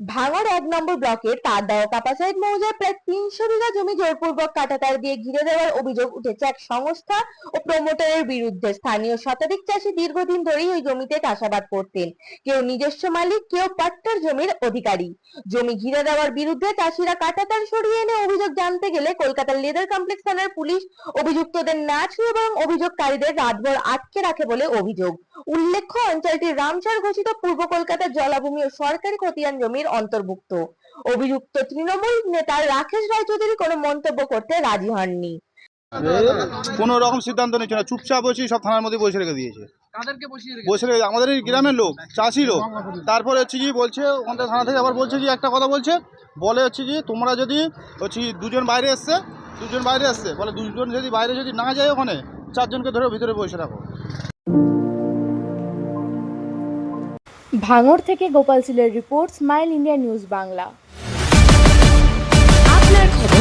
ভাঙড় এক নম্বর ব্লকের তারদাও কাপাসাইড মৌজার প্রায় তিনশো বিঘা জমি জোরপূর্বক কাটাতার দিয়ে ঘিরে দেওয়ার অভিযোগ উঠেছে এক সংস্থা ও প্রমোটারের বিরুদ্ধে। স্থানীয় শতাধিক চাষী দীর্ঘদিন ধরেই ওই জমিতে চাষাবাদ করতেন। কেউ নিজস্ব মালিক, কেউ পাট্টার জমির অধিকারী। জমি ঘিরে দেওয়ার বিরুদ্ধে চাষিরা কাটাতার সরিয়ে এনে অভিযোগ জানতে গেলে কলকাতার লেদার কমপ্লেক্স থানার পুলিশ অভিযুক্তদের না ছুঁয়ে বরং অভিযোগকারীদের রাতভর আটকে রাখে বলে অভিযোগ। উল্লেখ্য অঞ্চলটি রামসার ঘোষিত পূর্ব কলকাতার জলাভূমি ও সরকারি খতিয়ান জমির অন্তর্ভুক্ত। অভিযুক্ত তৃণমূল নেতা রাকেশ রায়চৌধুরী কোনো মন্তব্য করতে রাজি হননি। কোনো রকম সিদ্ধান্ত নিচ্ছে না। চুপচাপ বসে সব থানার মধ্যে বসে রেখে দিয়েছে। বসে রেখে আমাদের এই গ্রামের লোক চাষি লোক। তারপরে হচ্ছে কি বলছে ওখান থেকে থানা থেকে আবার বলছে যে একটা কথা বলছে। বলে হচ্ছে কি তোমরা যদি হচ্ছে দুজন বাইরে এসছে দুজন বাইরে এসছে বলে দুজন যদি বাইরে যদি না যায় ওখানে চারজনকে ধরে ভিতরে বসে রাখো। ভাঙড় থেকে Gopal সিলের report Smile India News Bangla. আপনার খবর